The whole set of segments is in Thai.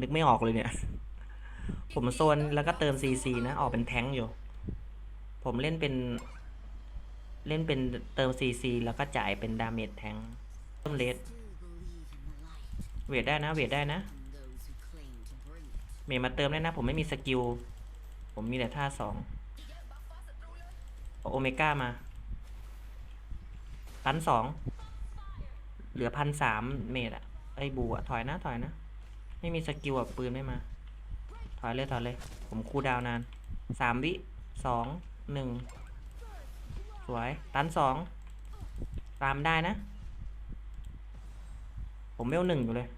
นึกไม่ออกเลยเนี่ย ผมโซนแล้วก็เติมซีซีนะออกเป็นแท้งอยู่ ผมเล่นเป็น เล่นเป็นเติมซีซีแล้วก็จ่ายเป็นดาเมจแท้งเพิ่มเลสเวทได้นะ เวทได้นะ เมย์มาเติมได้นะ ผมไม่มีสกิล ผมมีแต่ท่าสองเอโอเมก้ามาตันสอง เหลือพันสามเมตรอะไอ้บูอะถอยนะ ถอยนะ ไม่มีสกิลแบบปืนไม่มา ถอยเลยถอยเลย ผมคูดาวนานสามวิสองหนึ่งสวยตันสองตามได้นะ ผมเวลหนึ่งอยู่เลย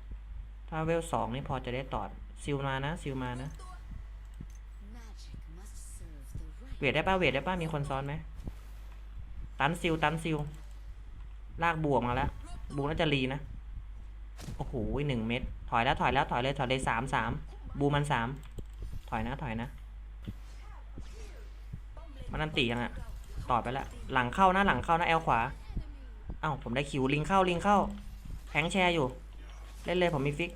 ถ้าเวลสองนี่พอจะได้ตอดซิลมานะซิลมานะเวทได้ป่ะเวทได้ป่ะมีคนซ้อนไหมตันซิลตันซิลลากบวกมาแล้วบูน่าจะรีนะ โอ้โหหนึ่งเม็ดถอยแล้วถอยแล้วถอยเลยถอยเลยสามสามบูมันสามถอยนะถอยนะ มันนันตียังอะต่อไปแล้วหลังเข้านะหลังเข้านะแอลขวาเอ้าผมได้คิวลิงเข้าลิงเข้าแทงแชร์อยู่ เล่นเลยผมมีฟิก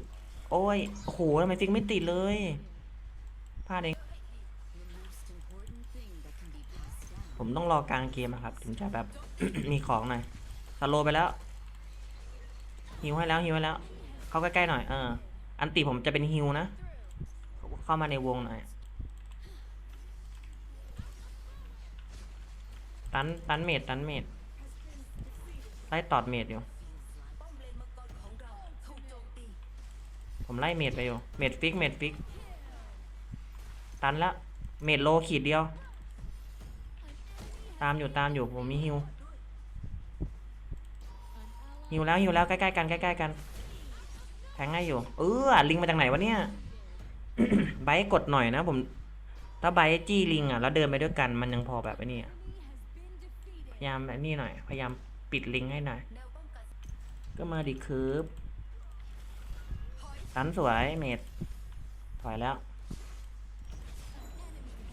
โอ้ยโอ้โหทำไมฟิกไม่ติดเลยพลาดเองผมต้องรอกลางเกมอะครับ ถึงจะแบบมีของหน่อยสโลไปแล้ว ฮิวให้แล้วฮิวให้แล้ว เข้าใกล้ๆหน่อยเออ อันติผมจะเป็นฮิวนะ เข้ามาในวงหน่อยตันตันเมดตันเมดไล่ตอดเมดอยู่ ผมไล่เมดไปอยู่ เมดฟิกเมดฟิก ตันแล้ว เมดโลขีดเดียว ตามอยู่ตามอยู่ผมมีฮิว ฮิวแล้วฮิวแล้วใกล้ๆกันใกล้ๆกันแทงให้อยู่ เออลิงมาจากไหนวะเนี่ยไบร์กดหน่อยนะ ผม ถ้าไบร์จี้ลิงอะแล้วเดินไปด้วยกันมันยังพอแบบไอ้นี่พยายามแบบนี้หน่อย พยายามปิดลิงให้หน่อย ก็มาดิคืบตันสวยเมดถอยแล้ว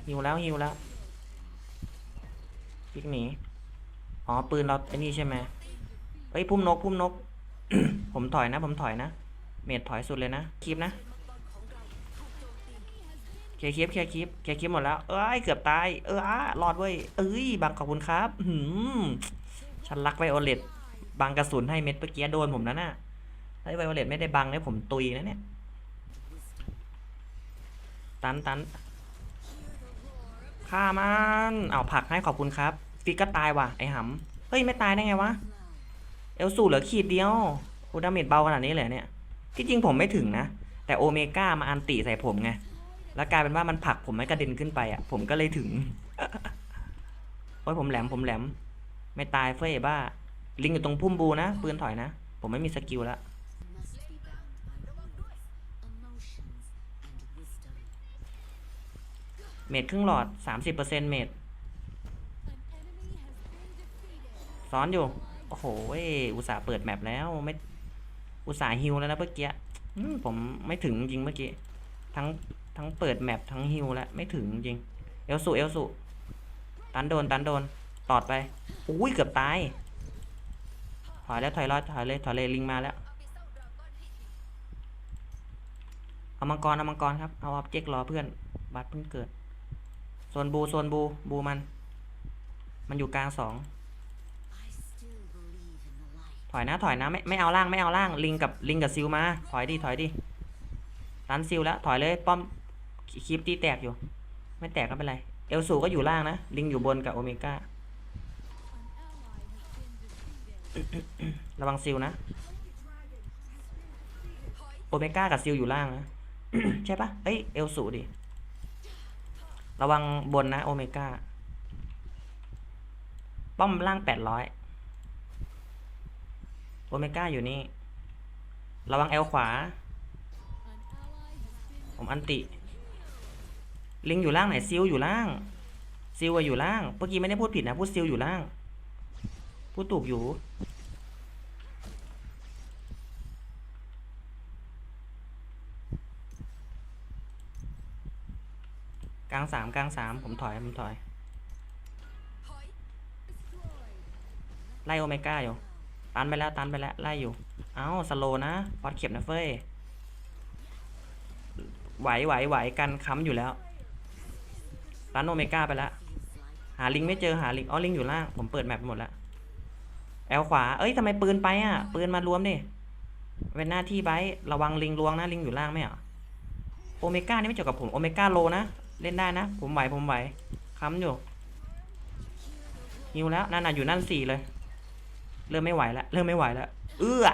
ฮิวแล้วฮิวแล้วพลิกหนี อ๋อ ปืนเราไอ้นี่ใช่ไหม เฮ้ยพุ่มนกพุ่มนก ผมถอยนะ ผมถอยนะ เมดถอยสุดเลยนะคลิปนะเคลียร์คลิปเคลียร์คลิปเคลียร์คลิปหมดแล้ว เอ้ยเกือบตาย เอออะรอดเว้ย เอ้ยบังขอบคุณครับหืมฉันรักไวโอเลตบังกระสุนให้เม็ดเมื่อกี้โดนผมนะน่ะไอ้ไวโอเลตไม่ได้บังเลยผมตุยนะเนี่ย ตันตันฆ่ามัน เอาผักให้ขอบคุณครับ ฟิกก็ตายว่ะไอหำ เฮ้ยไม่ตายได้ไงวะ เอลสูเหลือขีดเดียวโอดาเมจเบาขนาดนี้เลยเนี่ย ที่จริงผมไม่ถึงนะ แต่โอเมก้ามาอันติใส่ผมไง แล้วกลายเป็นว่ามันผลักผมไม่กระเด็นขึ้นไปอะ ผมก็เลยถึง โอ้ยผมแหลมผมแหลม ไม่ตายเฟ้ยบ้า ลิงอยู่ตรงพุ่มบูนะ ปืนถอยนะ ผมไม่มีสกิลแล้วเมดครึ่งหลอด 30%เมดซ้อนอยู่ อ้โหเว้ยอุตส่าห์เปิดแมปแล้วไม่อุตส่าห์ฮิวแล้วนะเมื่อกี้ผมไม่ถึงจริงเมื่อกี้ทั้งทั้งเปิดแมปทั้งฮิวแล้วไม่ถึงจริง เอลสุเอลสุตันโดนตันโดนตอดไปอุ้ยเกือบตายถอยแล้วถอยรอดถอยเลยถอยเลยลิงมาแล้วเอามังกรเอามังกรครับเอาออบเจกต์รอเพื่อนบัตรเพิ่งเกิดส่วนบูส่วนบูบูมัน มันอยู่กลางสอง ถอยนะถอยนะไม่ไม่เอาล่างไม่เอาล่างลิงกับลิงกับซิลมา ถอยดิถอยดิตันซิลแล้วถอยเลยป้อมคลิปตีแตกอยู่ ไม่แตกก็เป็นไรเอลสูก็อยู่ล่างนะลิงอยู่บนกับโอเมก้าระวังซิลนะโอเมก้ากับซิลอยู่ล่างนะใช่ปะเอ้ยเอลสูดิระวังบนนะโอเมก้าป้อมล่างแปดร้อย โอเมก้าอยู่นี่ ระวังเอลขวา ผมอันติ ลิงอยู่ล่างไหนซิลอยู่ล่าง ซิลอยู่ล่าง เมื่อกี้ไม่ได้พูดผิดนะ พูดซิลอยู่ล่าง พูดถูกอยู่ กลางสามกลางสามผมถอย ผมถอย ไล่โอเมก้าอยู่ ตันไปแล้วตันไปแล้วไล่อยู่ เอ้าสโลนะวัดเข็บนะเฟ้ยไหวไหวไหวกันค้ำอยู่แล้วร้านโอเมก้าไปแล้วหาลิงไม่เจอหาลิงอ๋อลิงอยู่ล่างผมเปิดแมปไปหมดแล้วแอลขวาเอ้ยทำไมปืนไปอะ ปืนมารวมดิเป็นหน้าที่ไบระวังลิงลวงนะลิงอยู่ล่างไม่เหรอโอเมก้านี่ไม่เกี่ยวกับผมโอเมก้าโลนะเล่นได้นะ ผมไหวผมไหวค้ำอยู่ฮิวแล้วนั่นน่ะอยู่นั่นสี่เลย เริ่มไม่ไหวแล้วเริ่มไม่ไหวแล้วเอื้อ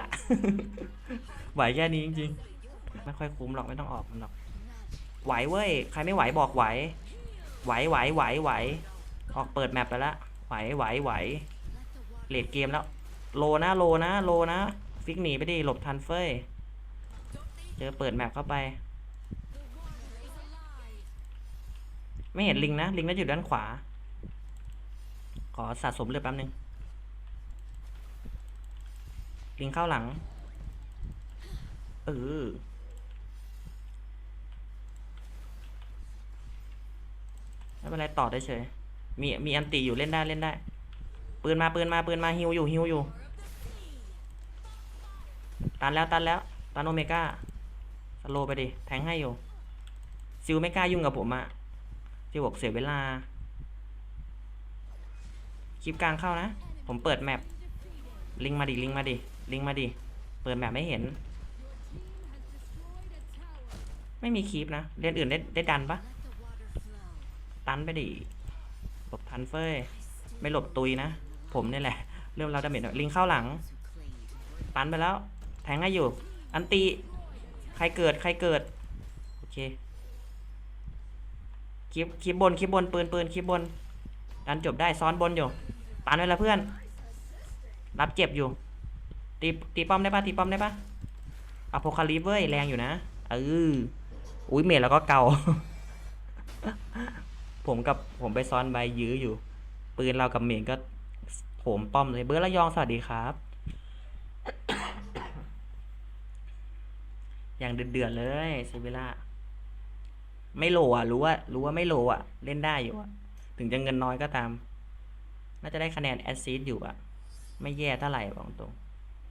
ไหวแค่นี้จริงๆไม่ค่อยคุ้มหรอกไม่ต้องออกมันหรอกไหวเว้ยใครไม่ไหวบอกไหว ไหวไหวไหวไหวออกเปิดแมปไปล้วไหวไหวไหวเลดเกมแล้ว โลนะโลนะโลนะฟิกหนีไปดิหลบทันเฟยเจอเปิดแมปเข้าไป ไม่เห็นลิงนะ ลิงน่าจะอยู่ด้านขวา ขอสะสมเลือแป๊บนึง ลิงเข้าหลังเออไม่เป็นไรต่อได้เฉยมีมีอันตีอยู่เล่นได้เล่นได้ ปืนมาปืนมาปืนมาฮิวอยู่ฮิวอยู่ ตันแล้วตันแล้วตันโอเมก้าสโลไปดิแทงให้อยู่ซิลไม่กล้ายุ่งกับผมอะซิลบอกเสียเวลา คลิปกลางเข้านะ ผมเปิดแมปลิงมาดิลิงมาดิ ลิงมาดิ เปิดแมปไม่เห็น ไม่มีคลิปนะเรียนอื่นได้ได้ดันปะตันไปดิหลบทันเฟยไม่หลบตุยนะ ผมนี่แหละ เริ่มเราดาเมจหน่อยลิงเข้าหลัง ตันไปแล้ว แทงให้อยู่ อันตี ใครเกิดใครเกิด โอเคคลิปคลิปบนคลิปบนปืนปืนคลิปบนดันจบได้ซ้อนบนอยู่ตันไว้แล้วเพื่อน รับเจ็บอยู่ ตีตีป้อมได้ปะตีป้อมได้ปะอโพคาลิปเว้ยแรงอยู่นะเอออุ้ยเมดแล้วก็เกา ผมกับผมไปซ้อนใบยื้ออยู่ ปืนเรากับเมดก็โผมป้อมเลยเบอร์ระยองสวัสดีครับ อย่างเดือดๆเลยเซเวล่าไม่โหลอะ รู้ว่า รู้ว่าไม่โหลอะ เล่นได้อยู่อะ ถึงจะเงินน้อยก็ตาม น่าจะได้คะแนนแอสซิสอยู่อะ ไม่แย่เท่าไหร่บอกตรง